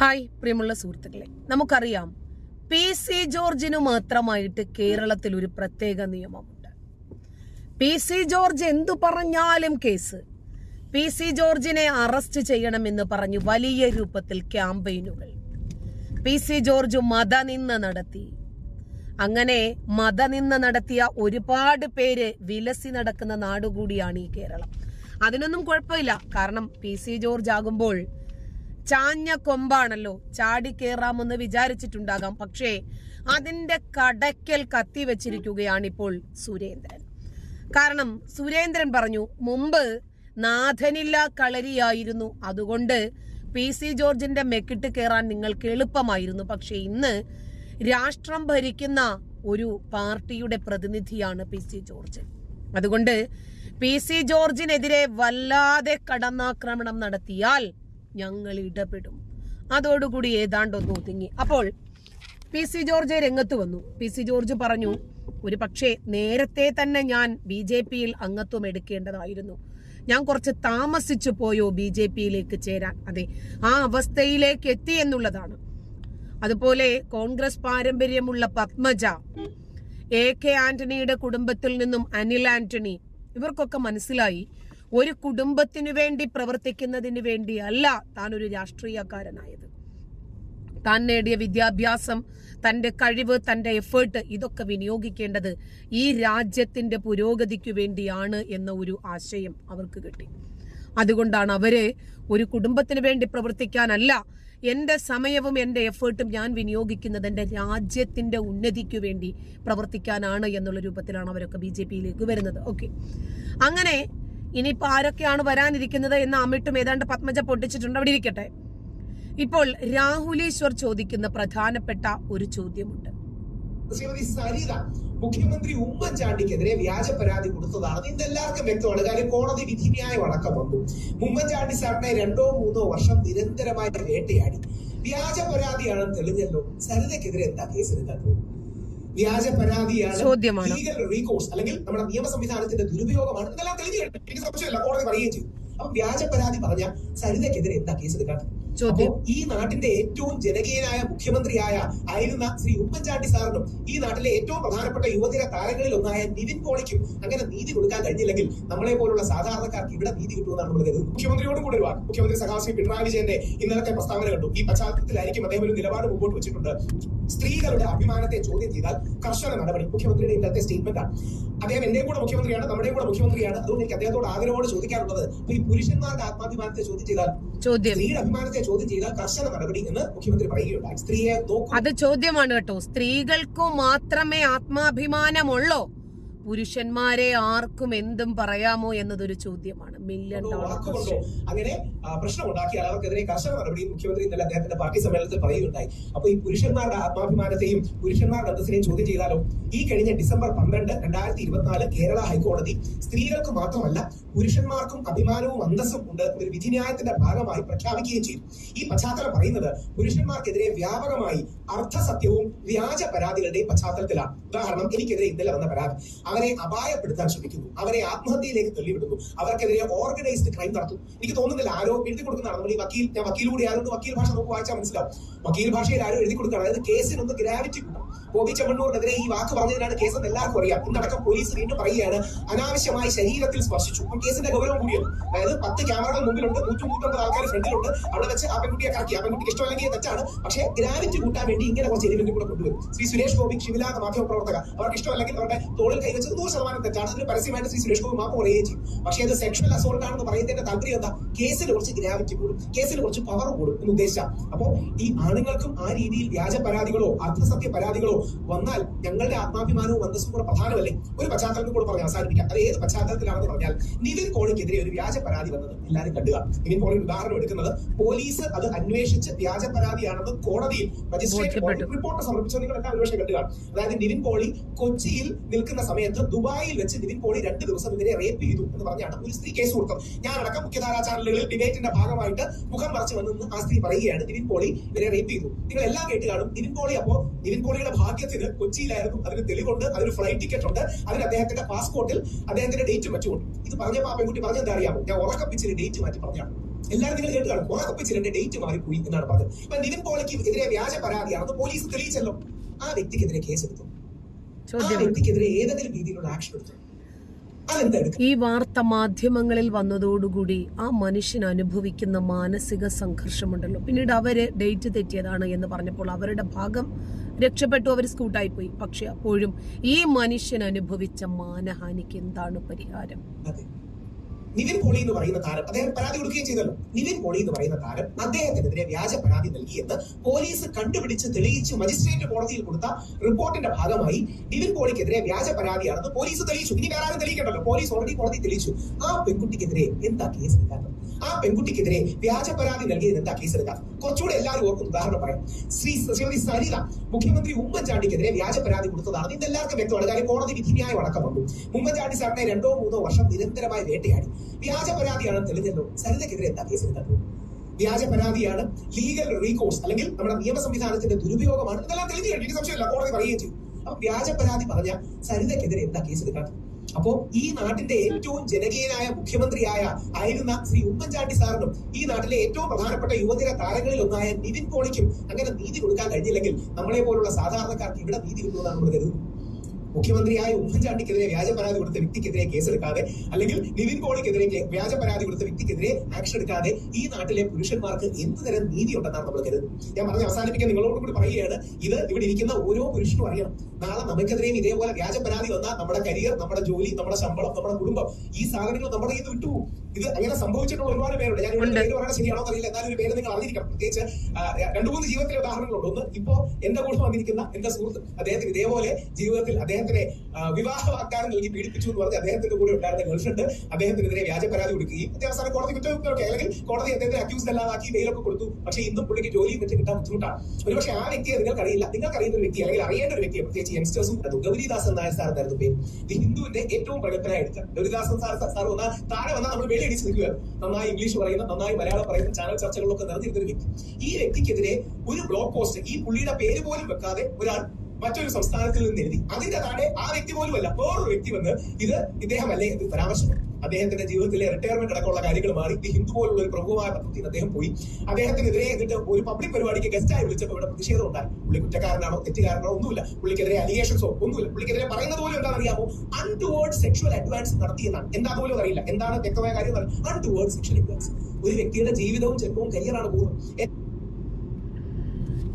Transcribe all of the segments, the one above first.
Hi പ്രിയമുള്ള സുഹൃത്തുക്കളെ. നമുക്കറിയാം പി സി ജോർജിന് മാത്രമായിട്ട് കേരളത്തിൽ ഒരു പ്രത്യേക നിയമമുണ്ട്. പി സി ജോർജ് എന്തു പറഞ്ഞാലും കേസ്. പി സി ജോർജിനെ അറസ്റ്റ് ചെയ്യണമെന്ന് പറഞ്ഞ് വലിയ രൂപത്തിൽ ക്യാമ്പയിനുകൾ. പി സി ജോർജ് മതനിന്ന നടത്തി. അങ്ങനെ മതനിന്ന നടത്തിയ ഒരുപാട് പേര് വിലസി നടക്കുന്ന നാടുകൂടിയാണ് ഈ കേരളം. അതിനൊന്നും കുഴപ്പമില്ല. കാരണം പി സി ജോർജ് ആകുമ്പോൾ ചാഞ്ഞ കൊമ്പാണല്ലോ. ചാടി കയറാമെന്ന് വിചാരിച്ചിട്ടുണ്ടാകാം. പക്ഷേ അതിന്റെ കടയ്ക്കൽ കത്തി വെച്ചിരിക്കുകയാണ് ഇപ്പോൾ സുരേന്ദ്രൻ. കാരണം സുരേന്ദ്രൻ പറഞ്ഞു മുമ്പ് നാഥനില്ല കളരിയായിരുന്നു. അതുകൊണ്ട് പി സി ജോർജിന്റെ മെക്കിട്ട് കയറാൻ നിങ്ങൾക്ക് എളുപ്പമായിരുന്നു. പക്ഷെ ഇന്ന് രാഷ്ട്രം ഭരിക്കുന്ന ഒരു പാർട്ടിയുടെ പ്രതിനിധിയാണ് പി സി ജോർജ്. അതുകൊണ്ട് പി സി ജോർജിനെതിരെ വല്ലാതെ കടന്നാക്രമണം നടത്തിയാൽ ഞങ്ങൾ ഇടപെടും. അതോടുകൂടി ഏതാണ്ടൊന്ന് ഒതുങ്ങി. അപ്പോൾ പി സി ജോർജ് രംഗത്ത് വന്നു. പി സി ജോർജ് പറഞ്ഞു ഒരു പക്ഷേ നേരത്തെ തന്നെ ഞാൻ ബി ജെ പിയിൽ അംഗത്വം എടുക്കേണ്ടതായിരുന്നു. ഞാൻ കുറച്ച് താമസിച്ചു പോയോ ബി ജെ പിയിലേക്ക് ചേരാൻ? അതെ ആ അവസ്ഥയിലേക്ക് എത്തി എന്നുള്ളതാണ്. അതുപോലെ കോൺഗ്രസ് പാരമ്പര്യമുള്ള പത്മജ എ കെ ആന്റണിയുടെ കുടുംബത്തിൽ നിന്നും അനിൽ ആന്റണി ഇവർക്കൊക്കെ മനസ്സിലായി ഒരു കുടുംബത്തിനു വേണ്ടി പ്രവർത്തിക്കുന്നതിന് വേണ്ടിയല്ല താൻ ഒരു രാഷ്ട്രീയക്കാരനായത്. താൻ നേടിയ വിദ്യാഭ്യാസം തന്റെ കഴിവ് തന്റെ എഫേർട്ട് ഇതൊക്കെ വിനിയോഗിക്കേണ്ടത് ഈ രാജ്യത്തിന്റെ പുരോഗതിക്ക് വേണ്ടിയാണ് എന്ന ഒരു ആശയം അവർക്ക് കിട്ടി. അതുകൊണ്ടാണ് അവരെ ഒരു കുടുംബത്തിന് വേണ്ടി പ്രവർത്തിക്കാനല്ല എന്റെ സമയവും എന്റെ എഫേർട്ടും ഞാൻ വിനിയോഗിക്കുന്നത് എന്റെ രാജ്യത്തിന്റെ ഉന്നതിക്ക് വേണ്ടി പ്രവർത്തിക്കാനാണ് എന്നുള്ള രൂപത്തിലാണ് അവരൊക്കെ ബി ജെ പിയിലേക്ക് വരുന്നത്. ഓക്കെ അങ്ങനെ ഇനിയിപ്പോ ആരൊക്കെയാണ് വരാനിരിക്കുന്നത് എന്ന് അമിട്ടും ഏതാണ്ട് പത്മജ പൊട്ടിച്ചിട്ടുണ്ട്. അവിടെ ഇരിക്കട്ടെ. ഇപ്പോൾ രാഹുലേശ്വർ ചോദിക്കുന്ന പ്രധാനപ്പെട്ട ഒരു ചോദ്യമുണ്ട്. ശ്രീമതി സരിത മുഖ്യമന്ത്രി ഉമ്മൻചാണ്ടിക്കെതിരെ വ്യാജ പരാതി കൊടുത്തതാണ്. ഇത് എല്ലാവർക്കും വ്യക്തമാണ്. കാര്യം കോടതി വിധിന്യായ അടക്കം വന്നു. ഉമ്മൻചാണ്ടി സാറിനെ രണ്ടോ മൂന്നോ വർഷം നിരന്തരമായി വേട്ടയാടി. വ്യാജ പരാതിയാണെന്ന് തെളിഞ്ഞല്ലോ. സരിതക്കെതിരെ എന്താ കേസ് എടുക്കാത്തത് വ്യാജ പരാതിയാണ്. ലീഗൽ റീകോഴ്സ് അല്ലെങ്കിൽ നമ്മുടെ നിയമ സംവിധാനത്തിന്റെ ദുരുപയോഗമാണ്. ഇതെല്ലാം തെളിഞ്ഞു കഴിഞ്ഞു എനിക്ക് സംശയമില്ല. കോടതി പറയുകയും ചെയ്തു അപ്പൊ വ്യാജ പരാതി പറഞ്ഞ സരിതയ്ക്കെതിരെ എന്താ കേസ് എടുക്കാത്തത്. അപ്പോ ഈ നാട്ടിന്റെ ഏറ്റവും ജനകീയനായ മുഖ്യമന്ത്രിയായ ആയിരുന്ന ശ്രീ ഉമ്മൻചാണ്ടി സാറിനും ഈ നാട്ടിലെ ഏറ്റവും പ്രധാനപ്പെട്ട യുവതിര താരങ്ങളിൽ ഒന്നായ നിവിൻ പോളിക്കും അങ്ങനെ നീതി കൊടുക്കാൻ കഴിഞ്ഞില്ലെങ്കിൽ നമ്മളെ പോലുള്ള സാധാരണക്കാർക്ക് ഇവിടെ നീതി കിട്ടുമെന്നാണ് നമ്മൾ കരുതുന്നത്. മുഖ്യമന്ത്രിയോട് കൂടെ ഒരുപാട് മുഖ്യമന്ത്രി സഖാശ്രീ പിണറായി വിജയന്റെ ഇന്നലത്തെ പ്രസ്താവന കണ്ടു. ഈ പശ്ചാത്തലത്തിലായിരിക്കും അദ്ദേഹം ഒരു നിലപാട് മുമ്പോട്ട് വെച്ചിട്ടുണ്ട്. സ്ത്രീകളുടെ അഭിമാനത്തെ ചോദ്യം ചെയ്താൽ കർശന നടപടി. മുഖ്യമന്ത്രിയുടെ ഇന്നത്തെ സ്റ്റേറ്റ്മെന്റ് ആണ് അദ്ദേഹം എന്റെ കൂടെ മുഖ്യമന്ത്രിയാണ് നമ്മുടെ കൂടെ മുഖ്യമന്ത്രിയാണ്. അതുകൊണ്ട് എനിക്ക് അദ്ദേഹത്തോട് ആഗ്രഹത്തോട് ചോദിക്കാറുള്ളത് ഈ പുരുഷന്മാരുടെ ആത്മാഭിമാനത്തെ ചോദ്യം ചെയ്താൽ സ്ത്രീയുടെ അഭിമാനത്തെ ചോദ്യം ചെയ്താൽ കർശന നടപടി എന്ന് മുഖ്യമന്ത്രി പറയുകയുണ്ടായി. സ്ത്രീയെ അത് ചോദ്യമാണ് കേട്ടോ. സ്ത്രീകൾക്കു മാത്രമേ ആത്മാഭിമാനമുള്ളോ. പുരുഷന്മാരെ ആർക്കും എന്തും പറയാമോ എന്നതൊരു ചോദ്യമാണ്. മില്യൺ ഡോളർ അങ്ങനെ ആ, പ്രശ്നം ഉണ്ടാക്കിയാൽ അവർക്കെതിരെ കർശന നടപടി മുഖ്യമന്ത്രി ഇന്നലെ അദ്ദേഹത്തിന്റെ പാർട്ടി സമ്മേളനത്തിൽ പറയുകയുണ്ടായി. അപ്പൊ ഈ പുരുഷന്മാരുടെ ആത്മാഭിമാനത്തെയും പുരുഷന്മാരുടെ അന്തസ്സിനെയും ചോദ്യം ചെയ്താലോ ഈ കഴിഞ്ഞ ഡിസംബർ പന്ത്രണ്ട് രണ്ടായിരത്തി ഇരുപത്തിനാല് കേരള ഹൈക്കോടതി സ്ത്രീകൾക്ക് മാത്രമല്ല പുരുഷന്മാർക്കും അഭിമാനവും അന്തസ്സും ഉണ്ട് ഒരു വിധിന്യായത്തിന്റെ ഭാഗമായി പ്രഖ്യാപിക്കുകയും ചെയ്തു. ഈ പശ്ചാത്തലം പറയുന്നത് പുരുഷന്മാർക്കെതിരെ വ്യാപകമായി അർത്ഥസത്യവും വ്യാജ പരാതികളുടെയും പശ്ചാത്തലത്തിലാണ്. ഉദാഹരണം എനിക്കെതിരെ ഇന്നലെ വന്ന പരാതി. അവരെ അപായപ്പെടുത്താൻ ശ്രമിക്കുന്നു. അവരെ ആത്മഹത്യയിലേക്ക് തള്ളിവിടുന്നു. അവർക്കെതിരെ ഓർഗനൈസ്ഡ് ക്രൈം നടത്തും എനിക്ക് തോന്നുന്നില്ല ആരോ എഴുതി കൊടുക്കുന്നതാണ്. നമ്മൾ ഈ വക്കീൽ ഞാൻ വക്കീൽ കൂടി ആയതുകൊണ്ട് വക്കീൽ ഭാഷ നമുക്ക് വായിച്ചാൽ മനസ്സിലാവും. വക്കീൽ ഭാഷയിൽ ആരോ എഴുതി കൊടുക്കുകയാണ്. അതായത് കേസിനൊന്ന് ഗ്രാവിറ്റി കൂട്ടും ബോബി ചെമ്മണ്ണൂരിനെതിരെ ഈ വാക്ക് പറഞ്ഞതിനാണ് കേസ് എന്ന് എല്ലാവർക്കും അറിയാം. ഇന്നടക്കം പോലീസ് വീണ്ടും പറയുകയാണ് അനാവശ്യമായി ശരീരത്തിൽ സ്പർശിച്ചു. അപ്പം കേസിന്റെ ഗൗരവം കൂടിയാണ് അതായത് പത്ത് ക്യാമറകൾ മുമ്പിലുണ്ട് നൂറ്റി മുപ്പത്തൊമ്പത് ആൾക്കാർ ഫ്രണ്ടിലുണ്ട്. അവിടെ വെച്ച് ആ പെൺകുട്ടിയെ കറക്കി. ആ പെൺകുട്ടിക്ക് ഇഷ്ടമല്ലെങ്കിൽ തെറ്റാണ്. പക്ഷേ ഗ്രാവിറ്റി കൂട്ടാൻ വേണ്ടി ഇങ്ങനെ കുറച്ച് എലിമെന്റ് കൂടെ കൊണ്ടുവരും. ശ്രീ സുരേഷ് ഗോപി ശിവലാ മാധ്യമ പ്രവർത്തക. അവർക്ക് ഇഷ്ടമല്ലെങ്കിൽ അവരുടെ തോളിൽ കൈവച്ചത് നൂറ് ശതമാനം തെറ്റാണ്. അതിന് പരസ്യമായിട്ട് ശ്രീ സുരേഷ് ഗോപി മാപ്പ് പറയുകയും ചെയ്യും. പക്ഷേ അത് സെക്ഷൽ അസോൾട്ട് ആണെന്ന് പറയുന്നതിന്റെ താല്പര്യം എന്താ? കേസിന് കുറച്ച് ഗ്രാവിറ്റി കൂടും. കേസിൽ കുറച്ച് പവർ കൂടും എന്ന് ഉദ്ദേശിച്ച അപ്പോ ഈ ആണുങ്ങൾക്കും ആ രീതിയിൽ വ്യാജ പരാതികളോ അർത്ഥസത്യ പരാതികളോ വന്നാൽ ഞങ്ങളുടെ ആത്മാഭിമാനവും അന്തസ്സും കൂടെ പ്രധാനമല്ലേ? ഒരു പശ്ചാത്തലത്തിൽ കൂടെ പറഞ്ഞ് അവസാനിപ്പിക്കാം. അത് ഏത് പശ്ചാത്തലത്തിലാണെന്ന് പറഞ്ഞാൽ നിവിൻ കോളിക്കെതിരെ ഒരു വ്യാജ പരാതി വന്നത് എല്ലാവരും കണ്ടുക. നിവിൻ പോളി ഉദാഹരണം എടുക്കുന്നത് പോലീസ് അത് അന്വേഷിച്ച് വ്യാജ പരാതിയാണെന്ന് കോടതിയിൽ മജിസ്ട്രേറ്റ് റിപ്പോർട്ട് സമർപ്പിച്ചത് നിങ്ങൾ എല്ലാ ഒരുപക്ഷെ കണ്ടുക. അതായത് നിവിൻ കോളി കൊച്ചിയിൽ നിൽക്കുന്ന സമയത്ത് ദുബായിൽ വെച്ച് നിവിൻ കോളി രണ്ട് ദിവസം ഇവരെ റേപ്പ് ചെയ്തു എന്ന് പറഞ്ഞാണ് ഒരു സ്ത്രീ കേസ് കൊടുത്തത് ഞാൻ അടക്കം മുഖ്യധാരാ ചാനലുകളിൽ ഡിബേറ്റിന്റെ ഭാഗമായിട്ട് മുഖം മറച്ചു വന്നു ആ സ്ത്രീ പറയുകയാണ് നിവിൻ കോളി ഇവരെ റേപ്പ് ചെയ്തു. നിങ്ങൾ എല്ലാം കേട്ട് കാണും. നിവിൻ കോളി അപ്പോ നിവിൻ പോളിയുടെ ഭാഗ്യത്തിന് കൊച്ചിയിലായിരുന്നു. അതിന് തെളിവുണ്ട് അതിന് ഫ്ലൈറ്റ് ടിക്കറ്റ് ഉണ്ട്. അതിന് അദ്ദേഹത്തിന്റെ പാസ്പോർട്ടിൽ അദ്ദേഹത്തിന്റെ ഡേറ്റ് വെച്ചുകൊണ്ട്. ഇത് പറഞ്ഞപ്പോ ആ പെൺകുട്ടി പറഞ്ഞെന്താ അറിയാമോ ഞാൻ ഉറക്കപ്പിച്ചിന് ഡേറ്റ് മാറ്റി പറഞ്ഞാണ് എല്ലാവരും നിങ്ങൾ കേട്ട് കാണും. ഉറക്കപ്പിച്ചിന്റെ ഡേറ്റ് മാറിപ്പോയി എന്നാണ് പറഞ്ഞത്. അപ്പൊ നിവിൻ പോളിക്ക് എതിരെ വ്യാജ പരാതിയാണെന്ന് പോലീസ് തെളിയിച്ചല്ലോ. ആ വ്യക്തിക്കെതിരെ കേസെടുത്തു. ആ ചോദ്യം. വ്യക്തിക്കെതിരെ ഏതെങ്കിലും രീതിയിലുള്ള ആക്ഷൻ എടുത്തു. ഈ വാർത്ത മാധ്യമങ്ങളിൽ വന്നതോടുകൂടി ആ മനുഷ്യൻ അനുഭവിക്കുന്ന മാനസിക സംഘർഷമുണ്ടല്ലോ. പിന്നീട് അവർ ഡേറ്റ് തെറ്റിയതാണ് എന്ന് പറഞ്ഞപ്പോൾ അവരുടെ ഭാഗം രക്ഷപ്പെട്ടു അവർ സ്കൂട്ടായി പോയി പക്ഷെ അപ്പോഴും ഈ മനുഷ്യൻ അനുഭവിച്ച മാനഹാനിക്ക് എന്താണ് പരിഹാരം? നിവിൻ പോളി എന്ന് പറയുന്ന താരം അദ്ദേഹം പരാതി കൊടുക്കുകയും ചെയ്തല്ലോ. നിവിൻ പോളി എന്ന് പറയുന്ന താരം അദ്ദേഹത്തിനെതിരെ വ്യാജ പരാതി നൽകിയെന്ന് പോലീസ് കണ്ടുപിടിച്ച് തെളിയിച്ച് മജിസ്ട്രേറ്റ് കോടതിയിൽ കൊടുത്ത റിപ്പോർട്ടിന്റെ ഭാഗമായി നിവിൻ പോളിക്കെതിരെ വ്യാജ പരാതിയാണെന്ന് പോലീസ് തെളിയിച്ചു. ഇനി വേറെ തെളിയിക്കണ്ടല്ലോ. പോലീസ് ഓൾറെഡി കോടതി തെളിയിച്ചു. ആ പെൺകുട്ടിക്കെതിരെ എന്താ കേസ് എടുക്കാത്തത് ആ പെൺകുട്ടിക്കെതിരെ വ്യാജ പരാതി നൽകിയത് എന്താ കേസെടുക്കാം? കുറച്ചുകൂടെ എല്ലാവരും ഓർക്കും ഉദാഹരണം പറയാം. ശ്രീ ശ്രീമതി സരിത മുഖ്യമന്ത്രി ഉമ്മൻചാണ്ടിക്കെതിരെ വ്യാജ പരാതി കൊടുത്തതാണ്. ഇത് എല്ലാവർക്കും വ്യക്തമാണ്. കാര്യം കോടതി വിധിന്യായ വടക്കമുണ്ട് ഉമ്മൻചാണ്ടി സാറിനെ രണ്ടോ മൂന്നോ വർഷം നിരന്തരമായി വേട്ടയാടി. വ്യാജ പരാതിയാണ് തെളിഞ്ഞല്ലോ സരിതക്കെതിരെ എന്താ കേസ് എടുക്കാത്തത് വ്യാജ പരാതിയാണ് ലീഗൽ റീകോഴ്സ് അല്ലെങ്കിൽ നമ്മുടെ നിയമ സംവിധാനത്തിന്റെ ദുരുപയോഗമാണ്. ഇതെല്ലാം തെളിഞ്ഞു കഴിഞ്ഞു. ഇനി സംശയമില്ല. കോടതി പറയുകയും ചെയ്യും. അപ്പൊ വ്യാജ പരാതി പറഞ്ഞ സരിതക്കെതിരെ എന്താ കേസ് എടുക്കാത്തത് അപ്പോ ഈ നാട്ടിന്റെ ഏറ്റവും ജനകീയനായ മുഖ്യമന്ത്രിയായ ആയിരുന്ന ശ്രീ ഉമ്മൻചാണ്ടി സാറിനും ഈ നാട്ടിലെ ഏറ്റവും പ്രധാനപ്പെട്ട യുവതിര താരങ്ങളിൽ ഒന്നായ നിവിൻ പോളിക്കും അങ്ങനെ നീതി കൊടുക്കാൻ കഴിഞ്ഞില്ലെങ്കിൽ നമ്മളെ പോലുള്ള സാധാരണക്കാർക്ക് ഇവിടെ നീതി കിട്ടുമെന്നാണ് നമ്മൾ കരുതുന്നത്. മുഖ്യമന്ത്രിയായ ഉമ്മൻചാണ്ടിക്കെതിരെ വ്യാജ പരാതി കൊടുത്ത വ്യക്തിക്കെതിരെ കേസെടുക്കാതെ അല്ലെങ്കിൽ നിവിൻ പോളിക്കെതിരെ കേ- വ്യാജ പരാതി കൊടുത്ത വ്യക്തിക്കെതിരെ ആക്ഷൻ എടുക്കാതെ ഈ നാട്ടിലെ പുരുഷന്മാർക്ക് എന്ത് തരം നീതി ഉണ്ടെന്നാണ് നമ്മൾ കരുതുന്നത്. ഞാൻ പറഞ്ഞ അവസാനിപ്പിക്കാൻ നിങ്ങളോട് കൂടി പറയുകയാണ്. ഇത് ഇവിടെ ഇരിക്കുന്ന ഓരോ പുരുഷനും അറിയണം. നാളെ നമുക്കെതിരെയും ഇതേപോലെ വ്യാജ പരാതി വന്നാൽ നമ്മുടെ കരിയർ നമ്മുടെ ജോലി നമ്മുടെ ശമ്പളം നമ്മുടെ കുടുംബം ഈ സാധനങ്ങൾ നമ്മുടെ ഇത് വിട്ടുപോകും ഇത് അങ്ങനെ സംഭവിച്ചിട്ടുള്ള ഒരുപാട് പേരുണ്ട്. ഞാൻ ഇവിടെ പേര് പറയാൻ ശരിയാണോ എന്നറിയില്ല. എന്നാലും ഒരു പേര് നിങ്ങൾ അറിഞ്ഞിരിക്കണം. പ്രത്യേകിച്ച് രണ്ടു മൂന്ന് ജീവിതത്തിലെ ഉദാഹരണങ്ങളുണ്ട്. ഒന്ന് ഇപ്പോ എന്റെ കൂടെ വന്നിരിക്കുന്ന എന്റെ സുഹൃത്ത് അദ്ദേഹത്തിന് ഇതേപോലെ ജീവിതത്തിൽ അദ്ദേഹത്തിനെ വിവാഹ വാഗ്ദാനം നൽകി പീഡിപ്പിച്ചു എന്ന് പറഞ്ഞ് അദ്ദേഹത്തിന്റെ കൂടെ ഉണ്ടായിരുന്ന ഗേൾഫ്രണ്ട് അദ്ദേഹത്തിനെതിരെ വ്യാജ പരാതി കൊടുക്കുകയും അവസാനം കോടതി കുറ്റമൊക്കെ അല്ലെങ്കിൽ കോടതി അദ്ദേഹത്തെ അക്യൂസ് അല്ലാതാക്കി ബെയിലൊക്കെ കൊടുത്തു. പക്ഷേ ഇന്നും പുള്ളിക്ക് ജോലിയും വെച്ച് കിട്ടാൻ ബുദ്ധിമുട്ടാണ്. ഒരുപക്ഷെ ആ വ്യക്തിയെ നിങ്ങൾക്കറിയില്ല നിങ്ങൾക്കറിയുന്ന ഒരു വ്യക്തി അല്ലെങ്കിൽ അറിയേണ്ട ഒരു വ്യക്തിയെ പ്രത്യേകിച്ച് യങ്സ്റ്റേഴ്സും ഗൗരിദാസൻ നായർ സാർ എന്നായിരുന്നു പേര് ദി ഹിന്ദുവിന്റെ ഏറ്റവും പ്രഗത്ഭനായ എടുക്കുക ഗൗരിദാസൻ സാർ സാർ വന്നാൽ താഴെ വന്നാൽ നമ്മൾ വെളി അടിച്ച് നിൽക്കുക നന്നായി ഇംഗ്ലീഷ് പറയുന്ന നന്നായി മലയാളം പറയുന്ന ചാനൽ ചർച്ചകളിലൊക്കെ നിറഞ്ഞിരുന്ന ഒരു വ്യക്തി. ഈ വ്യക്തിക്കെതിരെ ഒരു ബ്ലോഗ് പോസ്റ്റ് ഈ പുള്ളിയുടെ പേര് പോലും വെക്കാതെ ഒരാൾ മറ്റൊരു സംസ്ഥാനത്തിൽ നിന്ന് എഴുതി. അതിന്റെ താഴെ ആ വ്യക്തി പോലുമല്ല വേറൊരു വ്യക്തി വന്ന് ഇത് ഇദ്ദേഹമല്ലേ എന്ന് പരാമർശിക്കും അദ്ദേഹത്തിന്റെ ജീവിതത്തിലെ റിട്ടയർമെന്റ് അടക്കമുള്ള കാര്യങ്ങൾ മാറി. ഇത് ഹിന്ദു പോലുള്ള ഒരു പ്രമുഖമായ പത്രത്തിൽ അദ്ദേഹം പോയി. അദ്ദേഹത്തിനെതിരെ എന്നിട്ട് ഒരു പബ്ലിക് പരിപാടിക്ക് ഗസ്റ്റായി വിളിച്ചപ്പോൾ ഇവിടെ പ്രതിഷേധം ഉണ്ടായി. പുള്ളി കുറ്റക്കാരനാണോ തെറ്റുകാരനാണോ ഒന്നുമില്ല. പുള്ളിക്കെതിരെ അലിഗേഷൻസോ ഒന്നുമില്ല. പുള്ളിക്കെതിരെ പറയുന്നത് പോലും എന്താണെന്ന് അറിയാമോ? അൺടുവേർഡ് സെക്ഷൽ അഡ്വാൻസ് നടത്തിയെന്നാണ് എന്താ പോലും അറിയില്ല. എന്താണ് വ്യക്തമായ കാര്യം അൺടുവേർഡ് സെക്ഷൽ അഡ്വാൻസ് ഒരു വ്യക്തിയുടെ ജീവിതവും ചെറുപ്പവും കരിയറാണ് പോകുന്നത്.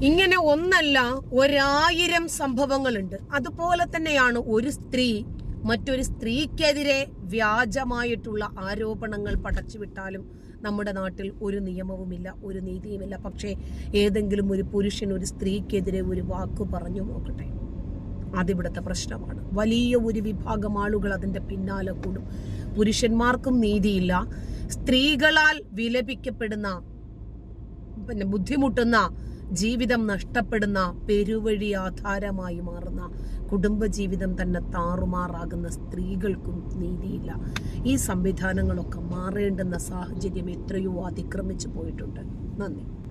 ഇങ്ങനെ ഒന്നല്ല ഒരായിരം സംഭവങ്ങളുണ്ട്. അതുപോലെ തന്നെയാണ് ഒരു സ്ത്രീ മറ്റൊരു സ്ത്രീക്കെതിരെ വ്യാജമായിട്ടുള്ള ആരോപണങ്ങൾ പടച്ചുവിട്ടാലും നമ്മുടെ നാട്ടിൽ ഒരു നിയമവുമില്ല ഒരു നീതിയുമില്ല. പക്ഷേ ഏതെങ്കിലും ഒരു പുരുഷൻ ഒരു സ്ത്രീക്കെതിരെ ഒരു വാക്ക് പറഞ്ഞു നോക്കട്ടെ. അതിവിടുത്തെ പ്രശ്നമാണ്. വലിയ ഒരു വിഭാഗം ആളുകൾ അതിന്റെ പിന്നാലെ കൂടും. പുരുഷന്മാർക്കും നീതിയില്ല. സ്ത്രീകളാൽ വിലപിക്കപ്പെടുന്ന പിന്നെ ബുദ്ധിമുട്ടുന്ന ജീവിതം നഷ്ടപ്പെടുന്ന പെരുവഴി ആധാരമായി മാറുന്ന കുടുംബജീവിതം തന്നെ താറുമാറാകുന്ന സ്ത്രീകൾക്കും നീതിയില്ല. ഈ സംവിധാനങ്ങളൊക്കെ മാറേണ്ടുന്ന സാഹചര്യം എത്രയോ അതിക്രമിച്ചു പോയിട്ടുണ്ട്. നന്ദി.